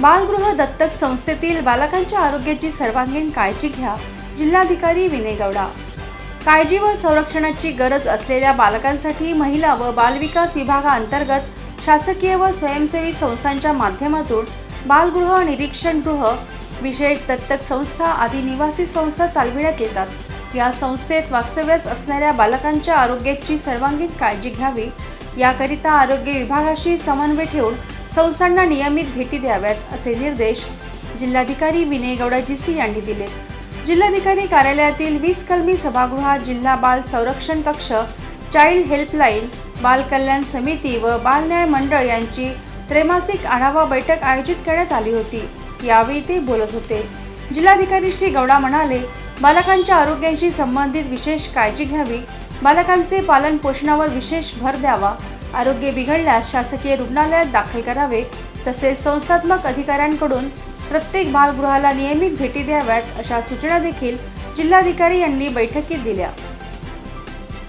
बालगृह दत्तक संस्थेतील बालकांच्या आरोग्याची सर्वांगीण काळजी घ्या जिल्हाधिकारी विनय गौडा काळजी व संरक्षणाची गरज असलेल्या बालकांसाठी महिला व बालविकास विभागाअंतर्गत शासकीय व स्वयंसेवी संस्थांच्या माध्यमातून बालगृह निरीक्षण गृह विशेष दत्तक संस्था आदी निवासी संस्था चालविण्यात येतात. या संस्थेत वास्तव्यास असणाऱ्या बालकांच्या आरोग्याची सर्वांगीण काळजी घ्यावी याकरिता आरोग्य विभागाशी समन्वय ठेवून संस्थांना नियमित भेटी द्याव्यात असे निर्देश जिल्हाधिकारी विनय गौडा जी सी यांनी दिले. जिल्हाधिकारी कार्यालयातील वीस कलमी सभागृहात जिल्हा बाल संरक्षण कक्ष चाइल्ड हेल्पलाईन बाल कल्याण समिती व बाल न्याय मंडळ यांची त्रैमासिक आढावा बैठक आयोजित करण्यात आली होती. यावेळी ते बोलत होते. जिल्हाधिकारी श्री गौडा म्हणाले बालकांच्या आरोग्याशी संबंधित विशेष काळजी घ्यावी. बालकांचे पालन पोषणावर विशेष भर द्यावा. आरोग्य बिघडल्यास शासकीय रुग्णालयात दाखल करावे तसेच संस्थात्मक अधिकाऱ्यांकडून प्रत्येक बालगृहाला नियमित भेटी द्याव्यात अशा सूचना देखील जिल्हाधिकारी यांनी बैठकीत दिल्या.